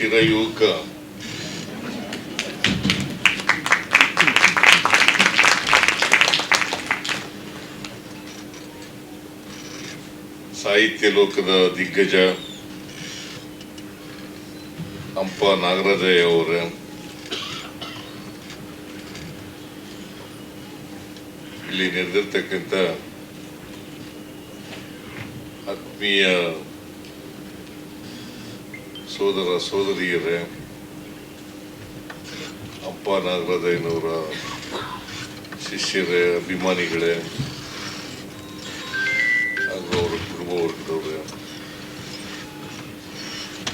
ಚಿರಯುಗ ಸಾಹಿತ್ಯ ಲೋಕದ ದಿಗ್ಗಜ ಅಂಪ ನಾಗರಾಜಯ್ಯ ಅವರ ಇಲ್ಲಿ ನೆರೆದಿರ್ತಕ್ಕಂಥ ಆತ್ಮೀಯ ಸೋದರ ಸೋದರಿಯರೇ, ಅಪ್ಪ ನಾಗರಾಜಯ್ಯನವರ ಶಿಷ್ಯರೇ, ಅಭಿಮಾನಿಗಳೇ, ಹಾಗೂ ಅವರ ಕುಟುಂಬ ವರ್ಗದವರೇ,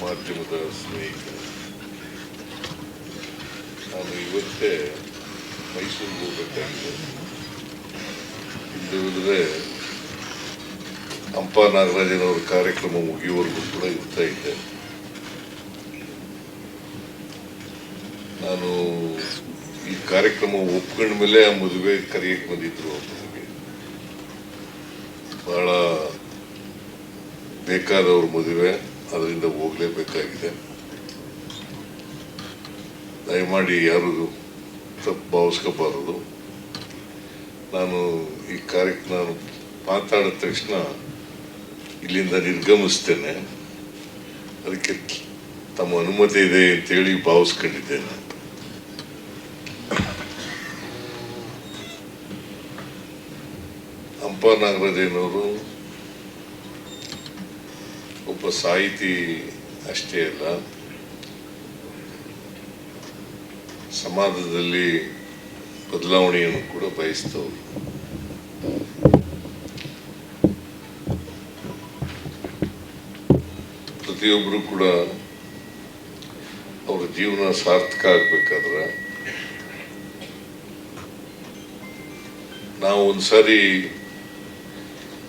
ಮಾಧ್ಯಮದ ಸ್ನೇಹಿತರು, ನಾನು ಇವತ್ತೇ ಮೈಸೂರಿಗೆ ಹೋಗಬೇಕಾಗಿದೆ. ಇಲ್ಲದಿದ್ರೆ ಹಂಪ ನಾಗರಾಜನವರ ಕಾರ್ಯಕ್ರಮ ಮುಗಿಯುವವರೆಗೂ ಕೂಡ ಇರ್ತಾ ಇದ್ದೆ. ನಾನು ಈ ಕಾರ್ಯಕ್ರಮ ಒಪ್ಕೊಂಡ ಮೇಲೆ ಆ ಮದುವೆ ಕರೆಯಕ್ಕೆ ಬಂದಿದ್ರು ಆ ಮದುವೆ ಬಹಳ ಬೇಕಾದವ್ರ ಮದುವೆ, ಅದರಿಂದ ಹೋಗ್ಲೇಬೇಕಾಗಿದೆ. ದಯಮಾಡಿ ಯಾರು ತಪ್ಪು ಭಾವಿಸ್ಕೋಬಾರದು. ನಾನು ಈ ಕಾರ್ಯಕ್ರಮ ನಾನು ಮಾತಾಡಿದ ತಕ್ಷಣ ಇಲ್ಲಿಂದ ನಿರ್ಗಮಿಸ್ತೇನೆ. ಅದಕ್ಕೆ ತಮ್ಮ ಅನುಮತಿ ಇದೆ ಅಂತೇಳಿ ಭಾವಿಸ್ಕೊಂಡಿದ್ದೇನೆ. ನಾಗರಾಜಯ್ಯನವರು ಒಬ್ಬ ಸಾಹಿತಿ ಅಷ್ಟೇ ಅಲ್ಲ. ಸಮಾಜದಲ್ಲಿ ಬದಲಾವಣೆಯನ್ನು ಕೂಡ ಬಯಸ್ತವರು ಪ್ರತಿಯೊಬ್ಬರು ಕೂಡ ಅವರ ಜೀವನ ಸಾರ್ಥಕ ಆಗ್ಬೇಕಾದ್ರೆ ನಾವು ಒಂದ್ಸಾರಿ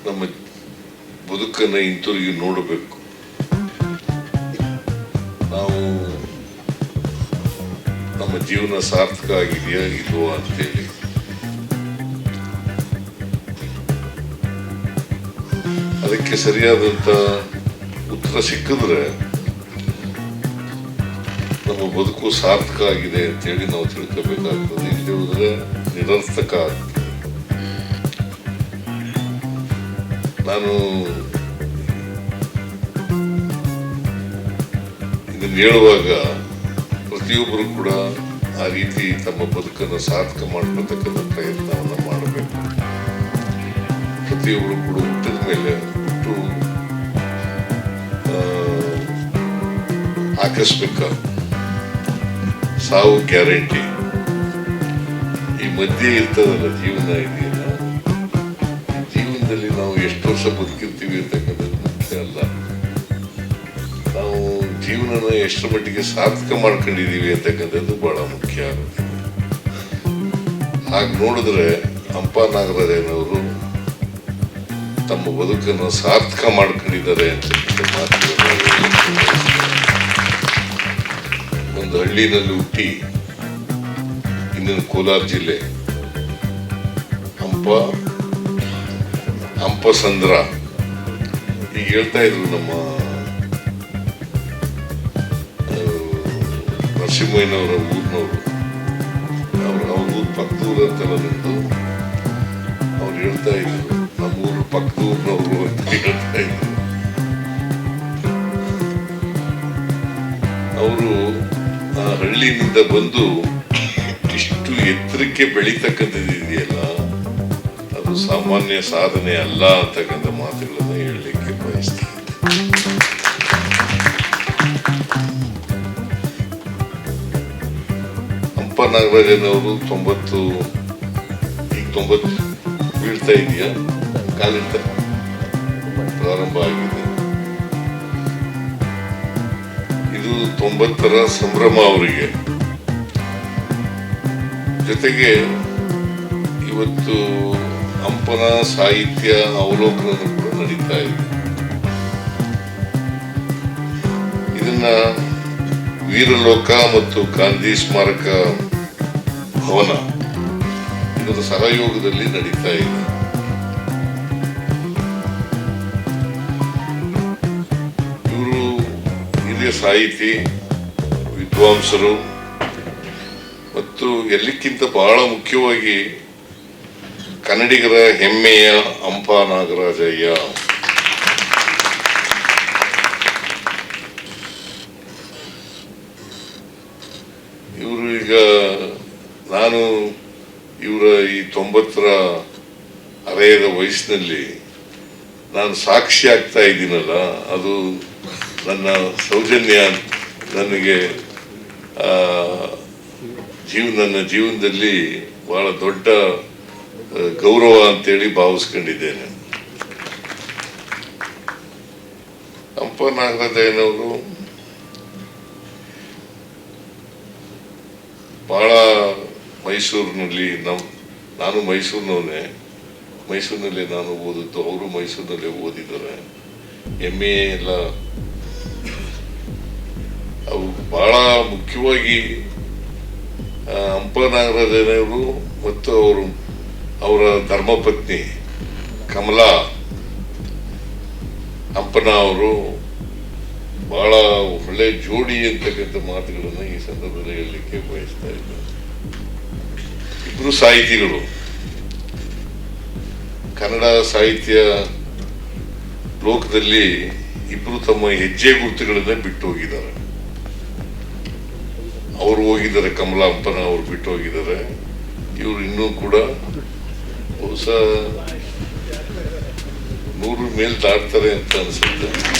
ನಮ್ಮ ಬದುಕನ್ನು ಹಿಂತಿರುಗಿ ನೋಡಬೇಕು. ನಾವು ನಮ್ಮ ಜೀವನ ಸಾರ್ಥಕ ಆಗಿದೆಯಾ ಇಲ್ವಾ ಅಂತೇಳಿ ಅದಕ್ಕೆ ಸರಿಯಾದಂತ ಉತ್ತರ ಸಿಕ್ಕಿದ್ರೆ ನಮ್ಮ ಬದುಕು ಸಾರ್ಥಕ ಆಗಿದೆ ಅಂತೇಳಿ ನಾವು ತಿಳ್ಕೋಬೇಕಾಗ್ತದೆ. ಇಲ್ಲಿ ಹೋದ್ರೆ ನಿರರ್ಥಕ ಆಗ್ತದೆ ನಾನು ಹೇಳುವಾಗ ಪ್ರತಿಯೊಬ್ಬರು ಕೂಡ ಆ ರೀತಿ ತಮ್ಮ ಬದುಕನ್ನು ಸಾರ್ಥಕ ಮಾಡ್ಕೊಳ್ತಕ್ಕಂಥ ಪ್ರಯತ್ನವನ್ನು ಮಾಡಬೇಕು. ಪ್ರತಿಯೊಬ್ಬರು ಕೂಡ ಹುಟ್ಟಿದ ಮೇಲೆ ಹುಟ್ಟು ಆಕಸ್ಮಿಕ ಸಾವು ಗ್ಯಾರಂಟಿ. ಈ ಮಧ್ಯೆ ಇರ್ತದಲ್ಲ ಜೀವನ ನಾವು ಎಷ್ಟು ವರ್ಷ ಬದುಕಿರ್ತೀವಿ ಅಂತಕ್ಕಂಥದ್ದು ಅಲ್ಲ. ನಾವು ಜೀವನನ ಎಷ್ಟರ ಮಟ್ಟಿಗೆ ಸಾರ್ಥಕ ಮಾಡ್ಕೊಂಡಿದ್ದೀವಿ ಅಂತಕ್ಕಂಥದ್ದು ಬಹಳ ಮುಖ್ಯ ಆಗುತ್ತೆ. ಹಾಗೆ ನೋಡಿದ್ರೆ ಹಂಪ ನಾಗರಾಜನವರು ತಮ್ಮ ಬದುಕನ್ನು ಸಾರ್ಥಕ ಮಾಡ್ಕೊಂಡಿದ್ದಾರೆ ಅಂತ ಮಾತು ಒಂದು ಹಳ್ಳಿನಲ್ಲಿ ಹುಟ್ಟಿ ಇನ್ನೊಂದು ಕೋಲಾರ ಜಿಲ್ಲೆ ಹಂಪ ಹಂಪಸಂದ್ರ. ಈಗ ಹೇಳ್ತಾ ಇದ್ರು ನಮ್ಮ ನರಸಿಂಹಯ್ಯನವರ ಊರಿನವರು. ಅವ್ರ ಅವ್ರ ಊರು ಪಕ್ಕದೂರು ಅಂತೆಲ್ಲ ನಿಂತು ಅವ್ರು ಹೇಳ್ತಾ ಇದ್ರು, ನಮ್ಮೂರು ಪಕ್ಕದೂರಿನವರು ಅಂತ ಹೇಳ್ತಾ ಇದ್ರು. ಅವರು ಆ ಹಳ್ಳಿನಿಂದ ಬಂದು ಇಷ್ಟು ಎತ್ತರಕ್ಕೆ ಬೆಳೀತಕ್ಕಂಥದ್ದು ಇದೆಯಲ್ಲ ಸಾಮಾನ್ಯ ಸಾಧನೆ ಅಲ್ಲ ಅಂತಕ್ಕಂಥ ಮಾತುಗಳನ್ನು ಹೇಳಲಿಕ್ಕೆ ಬಯಸ್ತೀನಿ. ಹಂಪ ನಾಗರಾಜನವರು ತೊಂಬತ್ತು, ಈಗ ತೊಂಬತ್ತು ಬೀಳ್ತಾ ಇದೆಯಾ? ಕಾಲಿಂದ ಪ್ರಾರಂಭ ಆಗಿದೆ. ಇದು ತೊಂಬತ್ತರ ಸಂಭ್ರಮ ಅವರಿಗೆ. ಜೊತೆಗೆ ಇವತ್ತು ಹಂಪನ ಸಾಹಿತ್ಯ ಅವಲೋಕನ ಕೂಡ ನಡೀತಾ ಇದೆ ಇದನ್ನ ವೀರಲೋಕ ಮತ್ತು ಗಾಂಧಿ ಸ್ಮಾರಕ ಭವನ ಇದರ ಸಹಯೋಗದಲ್ಲಿ ನಡೀತಾ ಇದೆ. ಇವರು ಹಿರಿಯ ಸಾಹಿತಿ, ವಿದ್ವಾಂಸರು ಮತ್ತು ಎಲ್ಲಕ್ಕಿಂತ ಬಹಳ ಮುಖ್ಯವಾಗಿ ಕನ್ನಡಿಗರ ಹೆಮ್ಮೆಯ ಅಂಪ ನಾಗರಾಜಯ್ಯ. ಇವರು ಈಗ ನಾನು ಇವರ ಈ ತೊಂಬತ್ತರ ಅರೆಯದ ವಯಸ್ಸಿನಲ್ಲಿ ನಾನು ಸಾಕ್ಷಿ ಆಗ್ತಾ ಇದ್ದೀನಲ್ಲ, ಅದು ನನ್ನ ಸೌಜನ್ಯ ನನಗೆ ಜೀವ, ನನ್ನ ಜೀವನದಲ್ಲಿ ಬಹಳ ದೊಡ್ಡ ಗೌರವ ಅಂತೇಳಿ ಭಾವಿಸ್ಕೊಂಡಿದ್ದೇನೆ. ಹಂಪ ನಾಗರಾಜಯ್ಯನವರು ಬಹಳ ಮೈಸೂರಿನಲ್ಲಿ ನಮ್, ನಾನು ಮೈಸೂರಿನವನೇ. ಮೈಸೂರಿನಲ್ಲಿ ನಾನು ಓದಿದ್ದು ಅವರು ಮೈಸೂರಿನಲ್ಲೇ ಓದಿದ್ದಾರೆ. ಎಂ ಎ ಎಲ್ಲ ಅವು ಬಹಳ ಮುಖ್ಯವಾಗಿ ಅಂಪ ಹಂಪ ನಾಗರಾಜನವರು ಮತ್ತು ಅವರು ಅವರ ಧರ್ಮಪತ್ನಿ ಕಮಲಾ ಹಂಪನ ಅವರು ಬಹಳ ಒಳ್ಳೆ ಜೋಡಿ ಅಂತಕ್ಕಂಥ ಮಾತುಗಳನ್ನು ಈ ಸಂದರ್ಭದಲ್ಲಿ ಹೇಳಲಿಕ್ಕೆ ಬಯಸ್ತಾ ಇದ್ದಾರೆ. ಇಬ್ರು ಸಾಹಿತಿಗಳು. ಕನ್ನಡ ಸಾಹಿತ್ಯ ಲೋಕದಲ್ಲಿ ಇಬ್ರು ತಮ್ಮ ಹೆಜ್ಜೆ ಗುರುತುಗಳನ್ನ ಬಿಟ್ಟು ಹೋಗಿದ್ದಾರೆ. ಅವರು ಹೋಗಿದ್ದಾರೆ, ಕಮಲಾ ಹಂಪನ ಅವರು ಬಿಟ್ಟು ಹೋಗಿದ್ದಾರೆ. ಇವರು ಇನ್ನೂ ಕೂಡ ಹೊಸ ನೂರು ಮೇಲ್ ದಾಟ್ತಾರೆ ಅಂತ ಅನ್ಸುತ್ತೆ.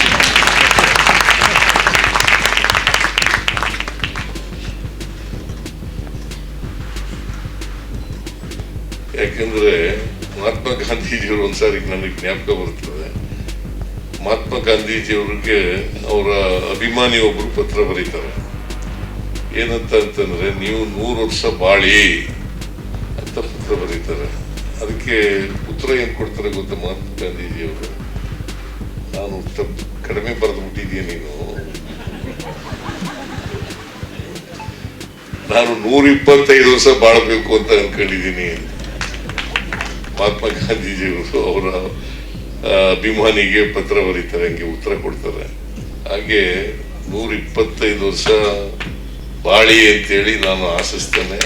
ಯಾಕೆಂದ್ರೆ ಮಹಾತ್ಮ ಗಾಂಧೀಜಿಯವರು ಒಂದ್ಸಾರಿ ನನಗೆ ಜ್ಞಾಪಕ ಬರ್ತದೆ. ಮಹಾತ್ಮ ಗಾಂಧೀಜಿಯವ್ರಿಗೆ ಅವರ ಅಭಿಮಾನಿ ಒಬ್ರು ಪತ್ರ ಬರೀತಾರೆ. ಏನಂತ ಅಂತಂದ್ರೆ, ನೀವು ನೂರು ವರ್ಷ ಬಾಳಿ ಅಂತ ಪತ್ರ ಬರೀತಾರೆ. ಅದಕ್ಕೆ ಉತ್ತರ ಏನ್ ಕೊಡ್ತಾರೆ ಗೊತ್ತಾ ಮಹಾತ್ಮ ಗಾಂಧೀಜಿಯವರು ನಾನು ತಪ್ಪು ಕಡಿಮೆ ಬರೆದು ಬಿಟ್ಟಿದೀಯ ನೀನು. ನಾನು ನೂರ ಇಪ್ಪತ್ತೈದು ವರ್ಷ ಬಾಳಬೇಕು ಅಂತ ಅನ್ಕೊಂಡಿದ್ದೀನಿ. ಮಹಾತ್ಮ ಗಾಂಧೀಜಿಯವರು ಅವರ ಅಭಿಮಾನಿಗೆ ಪತ್ರ ಬರೀತಾರೆ, ಹಂಗೆ ಉತ್ತರ ಕೊಡ್ತಾರೆ. ಹಾಗೆ ನೂರ ಇಪ್ಪತ್ತೈದು ವರ್ಷ ಬಾಳಿ ಅಂತೇಳಿ ನಾನು ಆಶಿಸ್ತೇನೆ.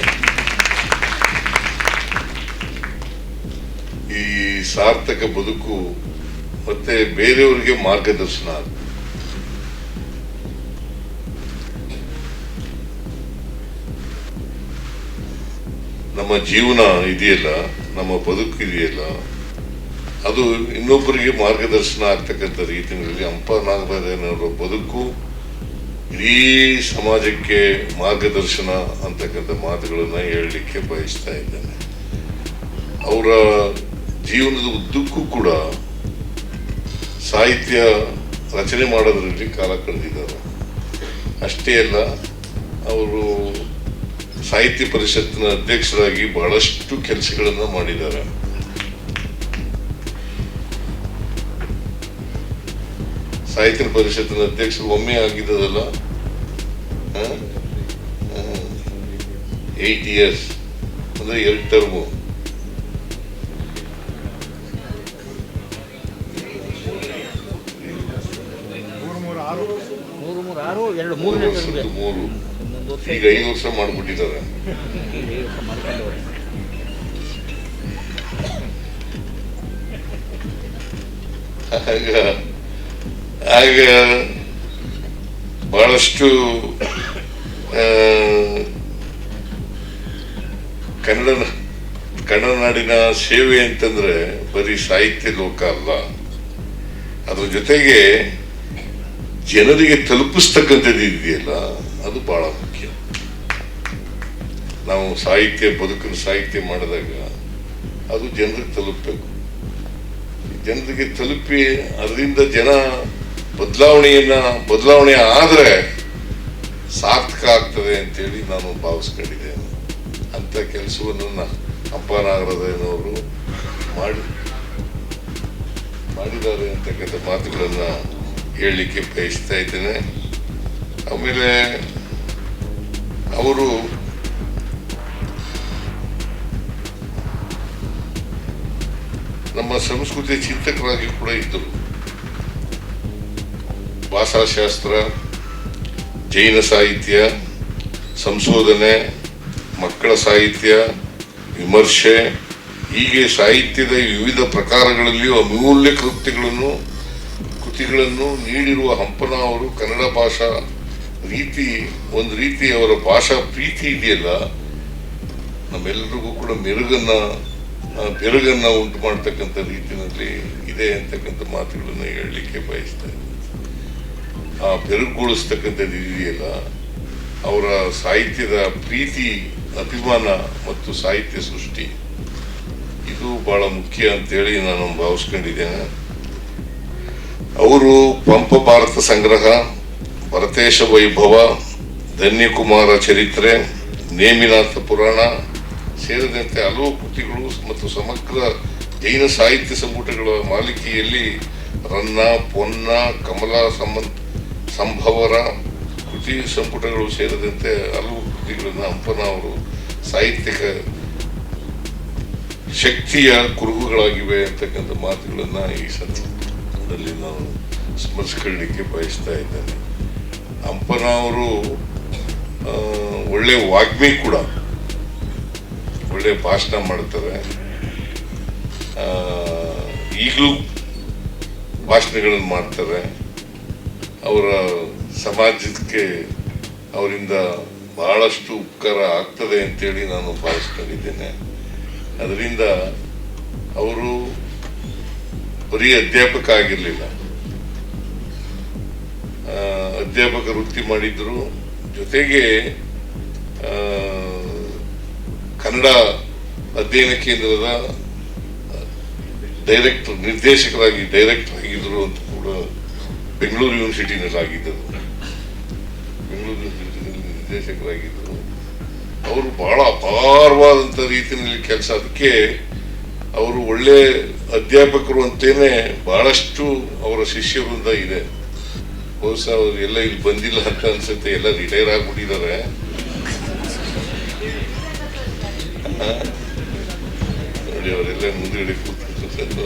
ಸಾರ್ಥಕ ಬದುಕು ಮತ್ತೆ ಬೇರೆಯವರಿಗೆ ಮಾರ್ಗದರ್ಶನ ನಮ್ಮ ಜೀವನ ಇದೆಯಲ್ಲ, ನಮ್ಮ ಬದುಕು ಇದೆಯಲ್ಲ, ಅದು ಇನ್ನೊಬ್ಬರಿಗೆ ಮಾರ್ಗದರ್ಶನ ಆಗ್ತಕ್ಕಂಥ ರೀತಿಯಲ್ಲಿ ಹಂಪ ನಾಗರಾಜನವರ ಬದುಕು ಇಡೀ ಸಮಾಜಕ್ಕೆ ಮಾರ್ಗದರ್ಶನ ಅಂತಕ್ಕಂಥ ಮಾತುಗಳನ್ನು ಹೇಳಲಿಕ್ಕೆ ಬಯಸ್ತಾ ಇದ್ದೇನೆ. ಅವರ ಜೀವನದ ಉದ್ದಕ್ಕೂ ಕೂಡ ಸಾಹಿತ್ಯ ರಚನೆ ಮಾಡೋದ್ರಲ್ಲಿ ಕಾಲ ಕಳೆದಿದ್ದಾರೆ ಅಷ್ಟೇ ಅಲ್ಲ, ಅವರು ಸಾಹಿತ್ಯ ಪರಿಷತ್ತಿನ ಅಧ್ಯಕ್ಷರಾಗಿ ಬಹಳಷ್ಟು ಕೆಲಸಗಳನ್ನು ಮಾಡಿದ್ದಾರೆ. ಸಾಹಿತ್ಯ ಪರಿಷತ್ತಿನ ಅಧ್ಯಕ್ಷರು ಒಮ್ಮೆ ಆಗಿದ್ದದಲ್ಲ? ಏಟ್ ಇಯರ್ಸ್ ಅಂದರೆ ಎರಡು ಟರ್ಮು ಎರಡು ಮೂರನೇ ಮೂರು. ಈಗ ಐದು ವರ್ಷ ಮಾಡ್ಬಿಟ್ಟಿದ್ದಾರೆ. ಆಗ ಆಗ ಬಹಳಷ್ಟು ಕನ್ನಡ ಕನ್ನಡ ನಾಡಿನ ಸೇವೆ ಅಂತಂದ್ರೆ ಬರೀ ಸಾಹಿತ್ಯ ಲೋಕ ಅಲ್ಲ. ಅದ್ರ ಜೊತೆಗೆ ಜನರಿಗೆ ತಲುಪಿಸ್ತಕ್ಕಂಥದ್ದು ಇದೆಯಲ್ಲ, ಅದು ಬಹಳ ಮುಖ್ಯ. ನಾವು ಸಾಹಿತ್ಯ ಬದುಕಿನ ಸಾಹಿತ್ಯ ಮಾಡಿದಾಗ ಅದು ಜನರಿಗೆ ತಲುಪಬೇಕು. ಜನರಿಗೆ ತಲುಪಿ ಅದರಿಂದ ಜನ ಬದಲಾವಣೆಯನ್ನ, ಬದಲಾವಣೆ ಆದರೆ ಸಾರ್ಥಕ ಆಗ್ತದೆ ಅಂತೇಳಿ ನಾನು ಭಾವಿಸ್ಕೊಂಡಿದ್ದೇನೆ. ಅಂತ ಕೆಲಸವನ್ನು ಅಪ್ಪ ನಾಗರಾಜನವರು ಮಾಡಿ, ಮಾಡಿದ್ದಾರೆ ಅಂತಕ್ಕಂಥ ಮಾತುಗಳನ್ನ ಹೇಳಲಿಕ್ಕೆ ಬಯಸ್ತಾ ಇದ್ದೇನೆ. ಆಮೇಲೆ ಅವರು ನಮ್ಮ ಸಂಸ್ಕೃತಿಯ ಚಿಂತಕರಾಗಿ ಕೂಡ ಇದ್ದರು. ಭಾಷಾಶಾಸ್ತ್ರ, ಜೈನ ಸಾಹಿತ್ಯ, ಸಂಶೋಧನೆ, ಮಕ್ಕಳ ಸಾಹಿತ್ಯ, ವಿಮರ್ಶೆ, ಹೀಗೆ ಸಾಹಿತ್ಯದ ವಿವಿಧ ಪ್ರಕಾರಗಳಲ್ಲಿಯೂ ಅಮೂಲ್ಯ ಕೃತ್ಯಗಳನ್ನು ಕೃತಿಗಳನ್ನು ನೀಡಿರುವ ಹಂಪನ ಅವರು ಕನ್ನಡ ಭಾಷಾ ರೀತಿ, ಒಂದು ರೀತಿ ಅವರ ಭಾಷಾ ಪ್ರೀತಿ ಇದೆಯಲ್ಲ ನಮ್ಮೆಲ್ಲರಿಗೂ ಕೂಡ ಮೆರುಗನ್ನ ಬೆರುಗನ್ನ ಉಂಟು ಮಾಡ್ತಕ್ಕಂಥ ರೀತಿಯಲ್ಲಿ ಇದೆ ಅಂತಕ್ಕಂಥ ಮಾತುಗಳನ್ನು ಹೇಳಲಿಕ್ಕೆ ಬಯಸ್ತಾ ಆ, ಬೆರಗುಗೊಳಿಸ್ತಕ್ಕಂಥದ್ದು ಇದೆಯಲ್ಲ, ಅವರ ಸಾಹಿತ್ಯದ ಪ್ರೀತಿ, ಅಭಿಮಾನ ಮತ್ತು ಸಾಹಿತ್ಯ ಸೃಷ್ಟಿ. ಇದು ಬಹಳ ಮುಖ್ಯ ಅಂತೇಳಿ ನಾನು ಭಾವಿಸ್ಕೊಂಡಿದ್ದೇನೆ. ಅವರು ಪಂಪ ಭಾರತ ಸಂಗ್ರಹ ಭರತೇಶ ವೈಭವ, ಧನ್ಯಕುಮಾರ ಚರಿತ್ರೆ, ನೇಮಿನಾಥ ಪುರಾಣ ಸೇರಿದಂತೆ ಹಲವು ಕೃತಿಗಳು ಮತ್ತು ಸಮಗ್ರ ಜೈನ ಸಾಹಿತ್ಯ ಸಂಪುಟಗಳ ಮಾಲಿಕೆಯಲ್ಲಿ ರನ್ನ, ಪೊನ್ನ, ಕಮಲ ಸಂಬಂಧ ಸಂಭವರ ಕೃತಿ ಸಂಪುಟಗಳು ಸೇರಿದಂತೆ ಹಲವು ಕೃತಿಗಳನ್ನು ಹಂಪನ ಅವರು ಸಾಹಿತ್ಯಿಕ ಶಕ್ತಿಯ ಕುರುಹುಗಳಾಗಿವೆ ಅಂತಕ್ಕಂಥ ಮಾತುಗಳನ್ನು ಈ ಸಂದರ್ಭದಲ್ಲಿ ನಾನು ಸ್ಮರಿಸ್ಕೊಳ್ಳಿಕ್ಕೆ ಬಯಸ್ತಾ ಇದ್ದೇನೆ. ಅಂಪನವರು ಅವರು ಒಳ್ಳೆ ವಾಗ್ಮಿ ಕೂಡ, ಒಳ್ಳೆ ಭಾಷಣ ಮಾಡ್ತಾರೆ. ಈಗಲೂ ಭಾಷಣಗಳನ್ನು ಮಾಡ್ತಾರೆ. ಅವರ ಸಮಾಜಕ್ಕೆ ಅವರಿಂದ ಬಹಳಷ್ಟು ಉಪಕಾರ ಆಗ್ತದೆ ಅಂತೇಳಿ ನಾನು ಭಾವಿಸ್ಕೊಂಡಿದ್ದೇನೆ. ಅದರಿಂದ ಅವರು ಬರೀ ಅಧ್ಯಾಪಕ ಆಗಿರಲಿಲ್ಲ. ಅಧ್ಯಾಪಕ ವೃತ್ತಿ ಮಾಡಿದ್ರು. ಜೊತೆಗೆ ಕನ್ನಡ ಅಧ್ಯಯನ ಕೇಂದ್ರದ ಡೈರೆಕ್ಟರ್, ನಿರ್ದೇಶಕರಾಗಿ ಡೈರೆಕ್ಟರ್ ಆಗಿದ್ರು ಅಂತ ಕೂಡ ಬೆಂಗಳೂರು ಯೂನಿವರ್ಸಿಟಿನಲ್ಲಿ ಆಗಿದ್ದರು. ಬೆಂಗಳೂರು ಯೂನಿವರ್ಸಿಟಿನಲ್ಲಿ ನಿರ್ದೇಶಕರಾಗಿದ್ದರು. ಅವರು ಬಹಳ ಅಪಾರವಾದಂಥ ರೀತಿಯಲ್ಲಿ ಕೆಲಸ. ಅದಕ್ಕೆ ಅವರು ಒಳ್ಳೆ ಅಧ್ಯಾಪಕರು ಅಂತೇನೆ ಬಹಳಷ್ಟು ಅವರ ಶಿಷ್ಯ ವೃಂದ ಇದೆ. ಬಹುಶಃ ಅವರು ಎಲ್ಲ ಇಲ್ಲಿ ಬಂದಿಲ್ಲ ಅಂತ ಅನ್ಸುತ್ತೆ, ಎಲ್ಲ ರಿಟೈರ್ ಆಗ್ಬಿಟ್ಟಿದ್ದಾರೆ? ನೋಡಿ, ಅವರೆಲ್ಲ ಮುಂದೆ ಕೂತ್ಕೊಂಡು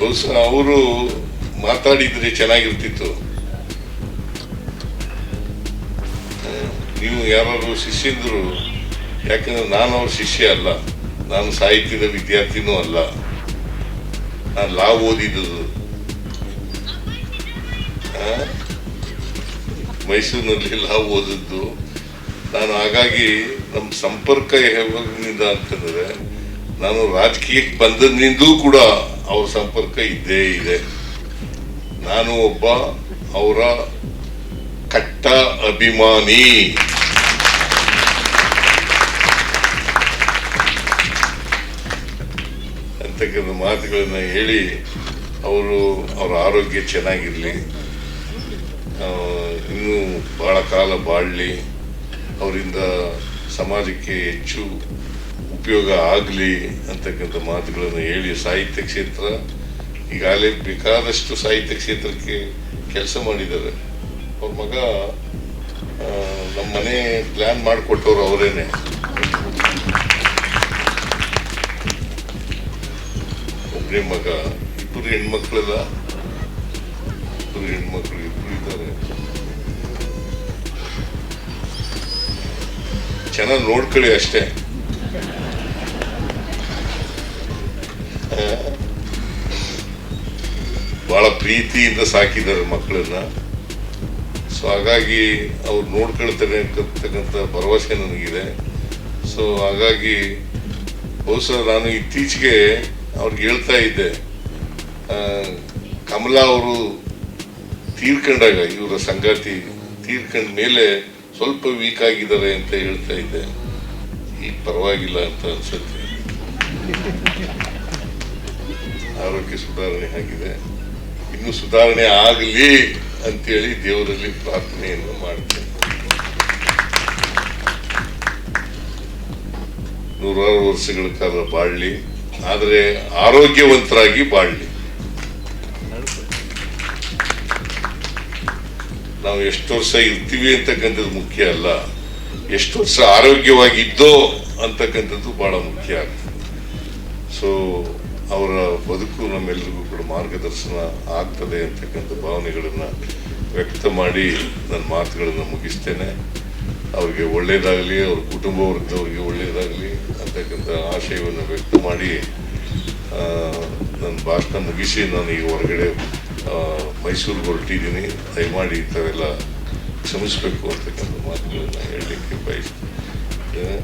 ಬಹುಶಃ ಅವರು ಮಾತಾಡಿದ್ರೆ ಚೆನ್ನಾಗಿರ್ತಿತ್ತು. ನೀವು ಯಾರು ಶಿಷ್ಯಂದ್ರು ಯಾಕಂದ್ರೆ ನಾನು ಅವ್ರ ಶಿಷ್ಯ ಅಲ್ಲ. ನಾನು ಸಾಹಿತ್ಯದ ವಿದ್ಯಾರ್ಥಿನೂ ಅಲ್ಲ. ನಾನು ಲಾ ಓದಿದ್ದು ಮೈಸೂರಿನಲ್ಲಿ ಲಾ ಓದಿದ್ದು. ನಾನು ಹಾಗಾಗಿ ನಮ್ಮ ಸಂಪರ್ಕ ಯಾವಾಗಿನಿಂದ ಅಂತಂದ್ರೆ, ನಾನು ರಾಜಕೀಯಕ್ಕೆ ಬಂದದ್ನಿಂದೂ ಕೂಡ ಅವ್ರ ಸಂಪರ್ಕ ಇದ್ದೇ ಇದೆ. ನಾನು ಒಬ್ಬ ಅವರ ಕಟ್ಟ ಅಭಿಮಾನಿ. ಅಂತಕ್ಕಂಥ ಮಾತುಗಳನ್ನು ಹೇಳಿ ಅವರು ಅವರ ಆರೋಗ್ಯ ಚೆನ್ನಾಗಿರಲಿ ಇನ್ನೂ ಬಹಳ ಕಾಲ ಬಾಳಲಿ, ಅವರಿಂದ ಸಮಾಜಕ್ಕೆ ಹೆಚ್ಚು ಉಪಯೋಗ ಆಗಲಿ ಅಂತಕ್ಕಂಥ ಮಾತುಗಳನ್ನು ಹೇಳಿ ಸಾಹಿತ್ಯ ಕ್ಷೇತ್ರ ಈಗಾಗಲೇ ಬೇಕಾದಷ್ಟು ಸಾಹಿತ್ಯ ಕ್ಷೇತ್ರಕ್ಕೆ ಕೆಲಸ ಮಾಡಿದ್ದಾರೆ. ಅವ್ರ ಮಗ ನಮ್ಮ ಮನೆ ಪ್ಲ್ಯಾನ್ ಮಾಡಿಕೊಟ್ಟವ್ರು ಅವರೇನೆ. ಒಬ್ಬನೇ ಮಗ ಇಬ್ಬರು ಹೆಣ್ಮಕ್ಳೆಲ್ಲ? ಇಬ್ಬರು ಹೆಣ್ಮಕ್ಳು ಇಬ್ಬರು ಇದ್ದಾರೆ. ಚೆನ್ನಾಗಿ ನೋಡ್ಕೊಳ್ಳಿ ಅಷ್ಟೇ. ಬಹಳ ಪ್ರೀತಿಯಿಂದ ಸಾಕಿದ್ದಾರೆ ಮಕ್ಕಳನ್ನ. ಸೊ ಹಾಗಾಗಿ ಅವ್ರು ನೋಡ್ಕೊಳ್ತಾರೆ ಅಂತಕ್ಕಂಥ ಭರವಸೆ ನನಗಿದೆ. ಸೊ ಹಾಗಾಗಿ ಬಹುಶಃ ನಾನು ಇತ್ತೀಚೆಗೆ ಅವ್ರಿಗೆ ಹೇಳ್ತಾ ಇದ್ದೆ. ಕಮಲಾ ಅವರು ತೀರ್ಕೊಂಡಾಗ, ಇವರ ಸಂಗಾತಿ ತೀರ್ಕೊಂಡ ಮೇಲೆ ಸ್ವಲ್ಪ ವೀಕ್ ಆಗಿದ್ದಾರೆ ಅಂತ ಹೇಳ್ತಾ ಇದ್ದೆ. ಈಗ ಪರವಾಗಿಲ್ಲ ಅಂತ ಅನ್ಸುತ್ತೆ. ಆರೋಗ್ಯ ಸುಧಾರಣೆ ಆಗಿದೆ. ಇನ್ನು ಸುಧಾರಣೆ ಆಗಲಿ ಅಂತೇಳಿ ದೇವರಲ್ಲಿ ಪ್ರಾರ್ಥನೆಯನ್ನು ಮಾಡ್ತೇನೆ. ನೂರಾರು ವರ್ಷಗಳ ಕಾಲ ಬಾಳ್ಲಿ. ಆದರೆ ಆರೋಗ್ಯವಂತರಾಗಿ ಬಾಳ್ಲಿ. ನಾವು ಎಷ್ಟು ವರ್ಷ ಇರ್ತೀವಿ ಅಂತಕ್ಕಂಥದ್ದು ಮುಖ್ಯ ಅಲ್ಲ. ಎಷ್ಟು ವರ್ಷ ಆರೋಗ್ಯವಾಗಿದ್ದೋ ಅಂತಕ್ಕಂಥದ್ದು ಬಹಳ ಮುಖ್ಯ ಆಗ್ತದೆ. ಸೊ ಅವರ ಬದುಕು ನಮ್ಮೆಲ್ಲರಿಗೂ ಕೂಡ ಮಾರ್ಗದರ್ಶನ ಆಗ್ತದೆ ಅಂತಕ್ಕಂಥ ಭಾವನೆಗಳನ್ನು ವ್ಯಕ್ತ ಮಾಡಿ ನನ್ನ ಮಾತುಗಳನ್ನು ಮುಗಿಸ್ತೇನೆ. ಅವರಿಗೆ ಒಳ್ಳೆಯದಾಗಲಿ ಅವ್ರ ಕುಟುಂಬ ವರ್ಗದವ್ರಿಗೆ ಒಳ್ಳೇದಾಗಲಿ. ಅಂತಕ್ಕಂಥ ಆಶಯವನ್ನು ವ್ಯಕ್ತ ಮಾಡಿ ನನ್ನ ಭಾಷಣ ಮುಗಿಸಿ ನಾನು ಈಗ ಹೊರಗಡೆ ಮೈಸೂರಿಗೆ ಹೊರಟಿದ್ದೀನಿ. ದಯಮಾಡಿ ಇಂಥವೆಲ್ಲ ಕ್ಷಮಿಸಬೇಕು ಅಂತಕ್ಕಂಥ ಮಾತುಗಳನ್ನು ಹೇಳಲಿಕ್ಕೆ ಬಯಸ್ತೇನೆ.